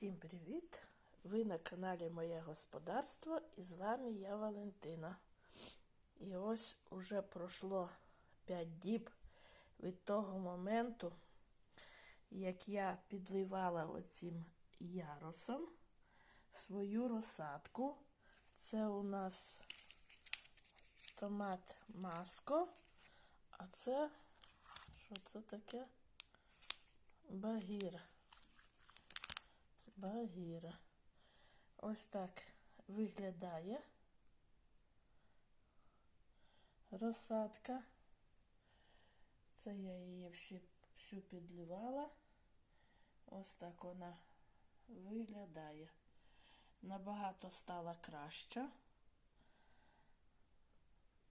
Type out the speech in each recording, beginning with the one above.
Всім привіт! Ви на каналі Моє Господарство і з вами я Валентина. І ось уже пройшло 5 діб від того моменту, як я підливала оцим ярусом свою розсадку. Це у нас томат маско, а це що це таке? Багір. Багіра. Ось так виглядає розсадка. Це я її всі, всю підливала. Ось так вона виглядає. Набагато стала краща.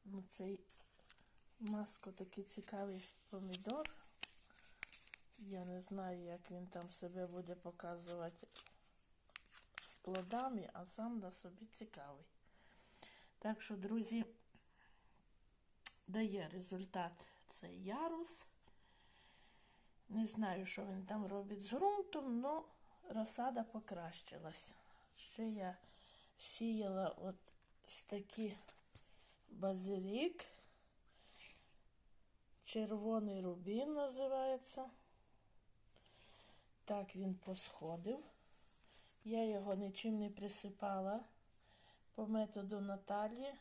Ну, цей маско такий цікавий помідор. Я не знаю, як він там себе буде показувати з плодами, а сам на собі цікавий. Так що, друзі, дає результат цей ярус. Не знаю, що він там робить з ґрунтом, але розсада покращилась. Ще я сіяла от такі базилік. Червоний рубін називається. Так він посходив. Я його нічим не присипала. По методу Наталі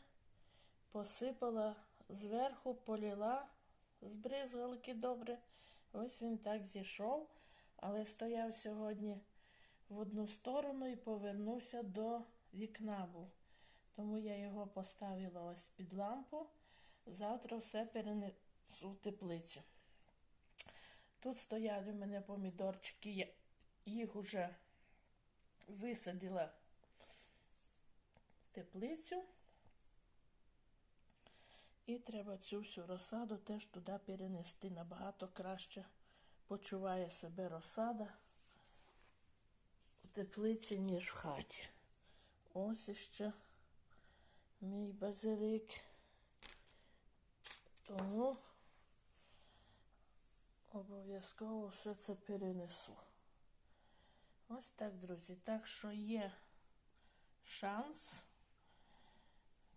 посипала зверху, поліла, збризгалки добре. Ось він так зійшов, але стояв сьогодні в одну сторону і повернувся до вікна був. Тому я його поставила ось під лампу. Завтра все перенесу в теплицю. Тут стояли в мене помідорчики, я їх уже висадила в теплицю. І треба цю всю розсаду теж туди перенести. Набагато краще почуває себе розсада в теплиці, ніж в хаті. Ось іще мій базилик. Тому обов'язково все це перенесу. Ось так, друзі. Так що є шанс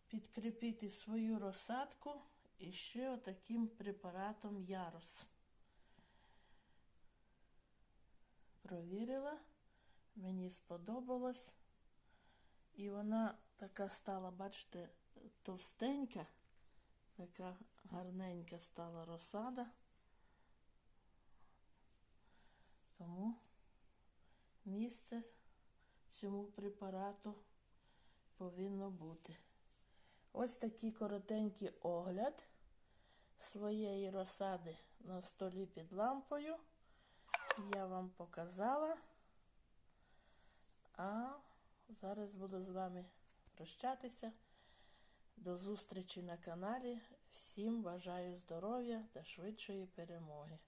підкріпити свою розсадку і ще отаким препаратом ярос. Провірила, мені сподобалось. І вона така стала, бачите, товстенька, така гарненька стала розсада. Тому місце цьому препарату повинно бути. Ось такий коротенький огляд своєї розсади на столі під лампою. Я вам показала. А зараз буду з вами прощатися. До зустрічі на каналі. Всім бажаю здоров'я та швидшої перемоги.